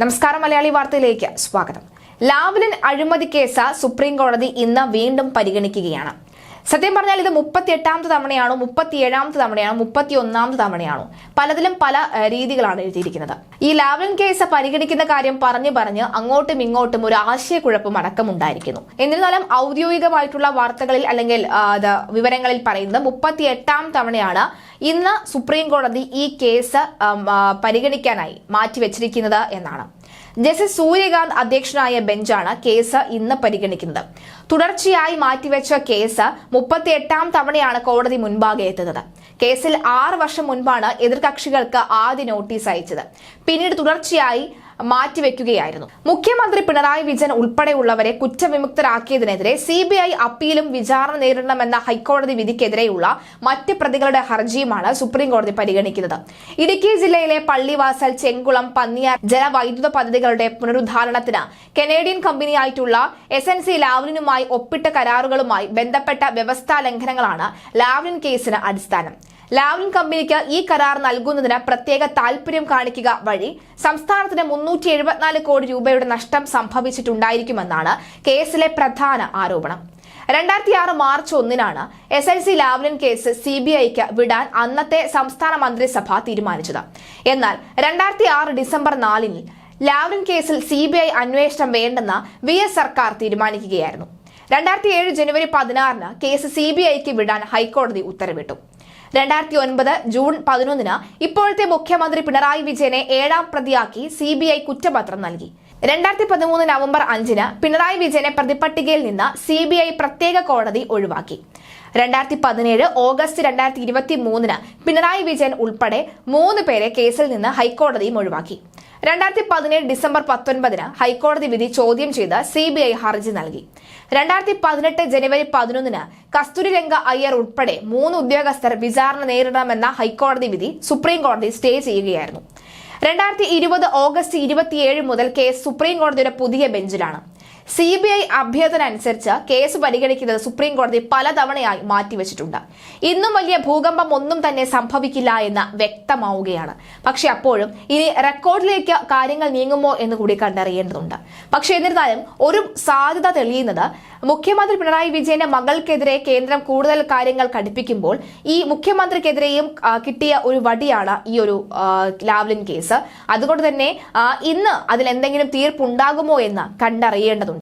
നമസ്കാരം മലയാളി വാർത്തയിലേക്ക് സ്വാഗതം. ലാവ്ലിൻ അഴിമതി കേസ് സുപ്രീം കോടതി ഇന്ന് വീണ്ടും പരിഗണിക്കുകയാണ്. സത്യം പറഞ്ഞാൽ ഇത് മുപ്പത്തി എട്ടാമത്തെ തവണയാണോ മുപ്പത്തി ഏഴാമത്തെ തവണയാണോ മുപ്പത്തി ഒന്നാമത്തെ തവണയാണോ? പലതിലും പല രീതികളാണ് എഴുതിയിരിക്കുന്നത്. ഈ ലാവ്ലിൻ കേസ് പരിഗണിക്കുന്ന കാര്യം പറഞ്ഞു പറഞ്ഞ് അങ്ങോട്ടും ഇങ്ങോട്ടും ഒരു ആശയക്കുഴപ്പം അടക്കമുണ്ടായിരിക്കുന്നു എന്നിരുന്നാലും ഔദ്യോഗികമായിട്ടുള്ള വാർത്തകളിൽ അല്ലെങ്കിൽ വിവരങ്ങളിൽ പറയുന്നത് മുപ്പത്തി എട്ടാം തവണയാണ് ഇന്ന് സുപ്രീം കോടതി ഈ കേസ് പരിഗണിക്കാനായി മാറ്റിവെച്ചിരിക്കുന്നത് എന്നാണ്. ജസ്റ്റിസ് സൂര്യകാന്ത് അധ്യക്ഷനായ ബെഞ്ചാണ് കേസ് ഇന്ന് പരിഗണിക്കുന്നത്. തുടർച്ചയായി മാറ്റിവെച്ച കേസ് മുപ്പത്തി എട്ടാം തവണയാണ് കോടതി മുൻപാകെ എത്തുന്നത്. കേസിൽ ആറ് വർഷം മുൻപാണ് എതിർകക്ഷികൾക്ക് ആദ്യ നോട്ടീസ് അയച്ചത്. പിന്നീട് തുടർച്ചയായി മാറ്റിവെക്കുകയായിരുന്നു. മുഖ്യമന്ത്രി പിണറായി വിജയൻ ഉൾപ്പെടെയുള്ളവരെ കുറ്റവിമുക്തരാക്കിയതിനെതിരെ സി ബി ഐ അപ്പീലും വിചാരണ നേരിടണമെന്ന ഹൈക്കോടതി വിധിക്കെതിരെയുള്ള മറ്റ് പ്രതികളുടെ ഹർജിയുമാണ് സുപ്രീം കോടതി പരിഗണിക്കുന്നത്. ഇടുക്കി ജില്ലയിലെ പള്ളിവാസൽ ചെങ്കുളം പന്നിയാർ ജലവൈദ്യുത പദ്ധതികളുടെ പുനരുദ്ധാരണത്തിന് കനേഡിയൻ കമ്പനിയായിട്ടുള്ള എസ് എൻ സി ലാവ്ലിനുമായി ഒപ്പിട്ട കരാറുകളുമായി ബന്ധപ്പെട്ട വ്യവസ്ഥാ ലംഘനങ്ങളാണ് ലാവ്ലിൻ കേസിന് അടിസ്ഥാനം. ലാവ്ലിൻ കമ്പനിക്ക് ഈ കരാർ നൽകുന്നതിന് പ്രത്യേക താൽപര്യം കാണിക്കുക വഴി സംസ്ഥാനത്തിന് മുന്നൂറ്റി എഴുപത്തിനാല് കോടി രൂപയുടെ നഷ്ടം സംഭവിച്ചിട്ടുണ്ടായിരിക്കുമെന്നാണ് കേസിലെ പ്രധാന ആരോപണം. രണ്ടായിരത്തി ആറ് മാർച്ച് ഒന്നിനാണ് S L C Lavalin case C B ഐക്ക് വിടാൻ അന്നത്തെ സംസ്ഥാന മന്ത്രിസഭ തീരുമാനിച്ചത്. എന്നാൽ രണ്ടായിരത്തി ആറ് ഡിസംബർ നാലിന് ലാവ്ലിൻ കേസിൽ സി ബി ഐ അന്വേഷണം വേണ്ടെന്ന് വി എസ് സർക്കാർ തീരുമാനിക്കുകയായിരുന്നു. രണ്ടായിരത്തി ഏഴ് ജനുവരി പതിനാറിന് കേസ് സി ബി ഐക്ക് വിടാൻ ഹൈക്കോടതി ഉത്തരവിട്ടു. രണ്ടായിരത്തി ഒൻപത് ജൂൺ പതിനൊന്നിന് ഇപ്പോഴത്തെ മുഖ്യമന്ത്രി പിണറായി വിജയനെ ഏഴാം പ്രതിയാക്കി സി കുറ്റപത്രം നൽകി. രണ്ടായിരത്തി പതിമൂന്ന് നവംബർ അഞ്ചിന് പിണറായി വിജയനെ പ്രതിപട്ടികയിൽ നിന്ന് സി ബി ഐ പ്രത്യേക കോടതി ഒഴിവാക്കി. രണ്ടായിരത്തി പതിനേഴ് ഓഗസ്റ്റ് രണ്ടായിരത്തി ഇരുപത്തി മൂന്നിന് പിണറായി വിജയൻ ഉൾപ്പെടെ മൂന്ന് പേരെ കേസിൽ നിന്ന് ഹൈക്കോടതിയും ഒഴിവാക്കി. രണ്ടായിരത്തി പതിനേഴ് ഡിസംബർ പത്തൊൻപതിന് ഹൈക്കോടതി വിധി ചോദ്യം ചെയ്ത് സി ബി ഐ ഹർജി നൽകി. രണ്ടായിരത്തി പതിനെട്ട് ജനുവരി പതിനൊന്നിന് കസ്തൂരിരംഗ അയ്യർ ഉൾപ്പെടെ മൂന്ന് ഉദ്യോഗസ്ഥർ വിചാരണ നേരിടണമെന്ന ഹൈക്കോടതി വിധി സുപ്രീം കോടതി സ്റ്റേ ചെയ്യുകയായിരുന്നു. രണ്ടായിരത്തി ഇരുപത് ഓഗസ്റ്റ് ഇരുപത്തിയേഴ് മുതൽ കേസ് സുപ്രീം കോടതിയുടെ പുതിയ ബെഞ്ചിലാണ്. സി ബി ഐ അഭ്യർത്ഥന അനുസരിച്ച് കേസ് പരിഗണിക്കുന്നത് സുപ്രീം കോടതി പലതവണയായി മാറ്റിവെച്ചിട്ടുണ്ട്. ഇന്നും വലിയ ഭൂകമ്പം ഒന്നും തന്നെ സംഭവിക്കില്ല എന്ന് വ്യക്തമാവുകയാണ്. പക്ഷെ അപ്പോഴും ഇനി റെക്കോർഡിലേക്ക് കാര്യങ്ങൾ നീങ്ങുമോ എന്ന് കൂടി കണ്ടറിയേണ്ടതുണ്ട്. പക്ഷെ എന്നിരുന്നാലും ഒരു സാധ്യത തെളിയുന്നത് മുഖ്യമന്ത്രി പിണറായി വിജയന്റെ മകൾക്കെതിരെ കേന്ദ്രം കൂടുതൽ കാര്യങ്ങൾ കടുപ്പിക്കുമ്പോൾ ഈ മുഖ്യമന്ത്രിക്കെതിരെയും കിട്ടിയ ഒരു വടിയാണ് ഈ ഒരു ലാവ്ലിൻ കേസ്. അതുകൊണ്ട് തന്നെ ഇന്ന് അതിൽ എന്തെങ്കിലും തീർപ്പുണ്ടാകുമോ എന്ന് കണ്ടറിയേണ്ടതുണ്ട്.